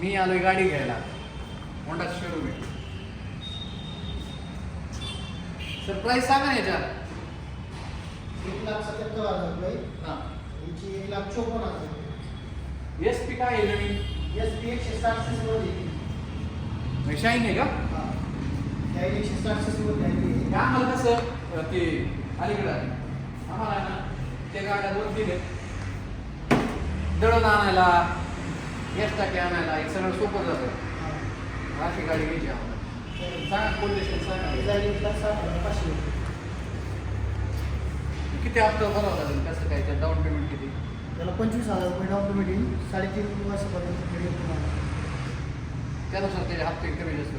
मी आलोय गाडी घ्यायला. होंडा शोरूम आहे सरप्राईज सांगा ना याच्यात. एक लाख सत्याहत्तर हजार रुपये. हां. याची एक लाख चोपन्न हजार एस पी काय आहे नवीन? एस पी एकशे साठ सी मध्ये शाईन आहे का? त्या एकशे साठ सी मध्ये आहे हे आम्हाला कसं? ते अलीकडं. आम्हाला ना त्या गाड्या दोन दिले दळण आणायला गॅस टाकी आणायला एक सगळं सोपं जातं अशी गाडी घ्यायची आम्हाला सांगा पाचशे रुपये किती हप्ता भरावा लागेल कसं काय त्या डाऊन पेमेंट किती? त्याला पंचवीस हजार रुपये डाऊन पेमेंट येईल. साडेतीन वर्षापर्यंत मिळेल तुम्हाला त्यानुसार त्याचे हप्ते कमी जास्त.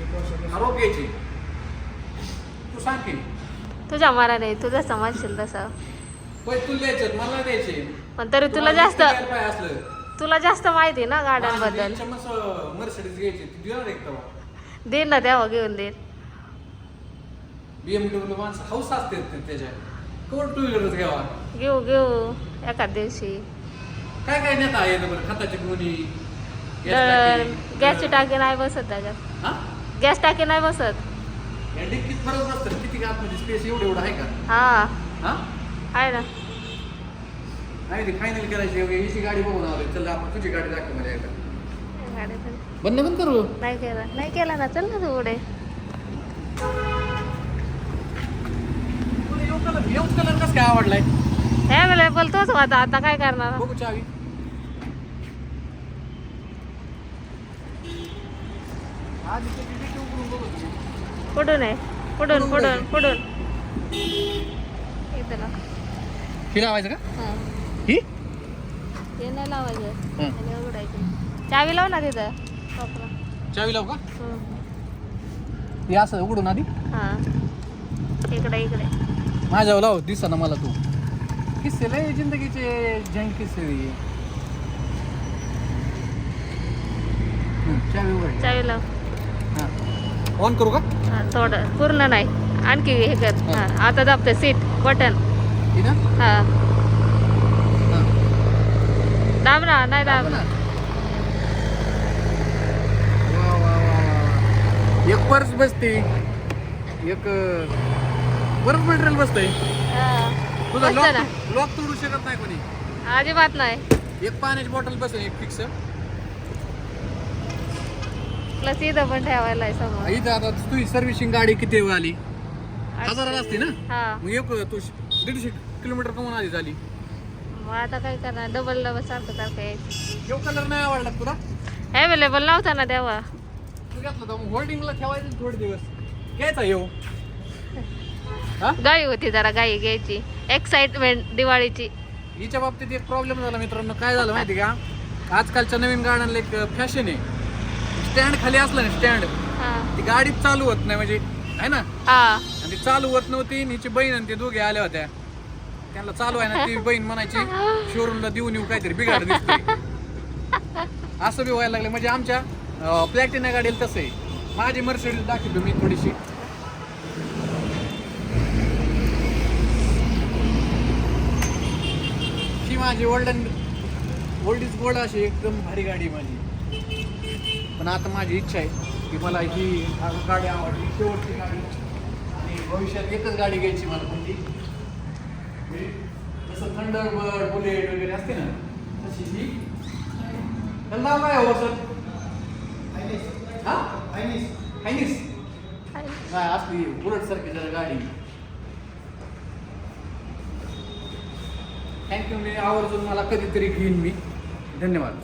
एक वर्षापासून. आरोप घ्यायची. तू सांग की. तुझ्या मनाने तुझं समजशील तसं. पैसे तुला द्यायचे मला द्यायचे. पण तरी तुला जास्त तुला जास्त माहिती आहे ना गाड्यांबद्दल. मर्सिडीज घ्यायची ती देणार एक तेव्हा? दे ना तेव्हा घेऊन दे बीएमडब्ल्यू माणसं हाऊस असते ते त्याच्या. कोण टू व्हीलरच घ्यावा? घेऊ घेऊ. एखाद दिवशी. काय काय नेता आहे बरं? खताची गुणी गॅसची टाकी नाही बसत त्याच्यात. गॅस टाकी नाही बसत. या डिक्कीत बरोबर असतं किती आतमध्ये स्पेस एवढं एवढं आहे का? हा. हा? आहे ना. नाही ते फायनल करायची हिची गाडी बघून आलोय. चल आपण तुझी गाडी दाखव मला एकदा. गाडी पण. बंद बंद करू? नाही केला. नाही केला ना. चल ना तू पुढे. तुला येऊ कलर कसं काय आवडलाय? अवेलेबल तोच होता. आता काय करणार? बघू चावी. आधी ते DDT उघडून बघू तुम्ही. पुढून आहे. पुढून पुढून पुढून. इथं ना. ही लावायचं का? हा. ही? ते नाही लावायचं. हं. आणि उघडायचं चावी लाव ना तिथं. चावी लावू का? हं. हे असं उघडून आधी. हा. इकडे इकडे. माझ्यावर लाव दिसा ना मला तू. किस्से लय जिंदगीचे जंग किस्से हे. हं, चावी चावी लाव. ऑन करू का? हा थोडं. पूर्ण नाही. आणखी हे कर. हा. आता दाबते. Seat button. ही ना? हा. दाब ना नाही दाब. एक पर्स बसते. एक बरंच मटेरियल बसतंय. हा. तुझा बसतं ना. लॉक लॉक तोडू शकत नाही कोणी. अजिबात नाही. एक पाण्याची बॉटल बसेल एक फिक्स प्लस इथं पण ठेवायला आहे समोर. इथं आता तुझी सर्व्हिसिंग गाडी किती वेळ आली? हजाराला असते ना? हा. मग एक तू दीडशे किलोमीटर कमून आली. झाली मग आता काय करणार? डबल डबल सारखं सारखं यायचं. कलर नाही आवडला तुला? अवेलेबल नव्हता ना तेव्हा. तू घेतला तर मग होल्डिंगला ठेवायचं थोडे दिवस. घ्यायचा येऊ. हा? गाई होती जरा गाई घ्यायची. एक्साइटमेंट दिवाळीची. हिच्या बाबतीत एक प्रॉब्लेम झाला मित्रांनो. काय झालं माहिती का? आजकालच्या नवीन गाड्यांना एक फॅशन आहे. स्टँड खाली असलं ना स्टँड हा. ती गाडी चालू होत नाही म्हणजे आहे ना? हा. आणि ती चालू होत नव्हती आणि हिची बहीण आणि ते दोघे आल्या होत्या. त्यांना चालू आहे ना ती बहीण म्हणायची शोरूमला देऊन येऊ काहीतरी बिघाड दिसतोय. असं बी व्हायला लागलं. म्हणजे आमच्या प्लॅटिना गाडीला तसं आहे. माझी मर्सिडीज दाखवतो मी थोडीशी. ही माझी ओल्डन ओल्ड इज गोल्ड अशी एकदम भारी गाडी आहे माझी. पण आता माझी इच्छा आहे. की मला ही गाडी आवडली. शेवटची गाडी. आणि भविष्यात एकच गाडी घ्यायची मला कोणती जसं थंडरबर्ड बुलेट वगैरे असते ना तशी ही. तर नाव काय हो सर? हा? हायनिस. काय असली बुलेट सारखी जरा गाडी. थँक्यू मी आवर्जून मला कधीतरी घेईन मी. धन्यवाद.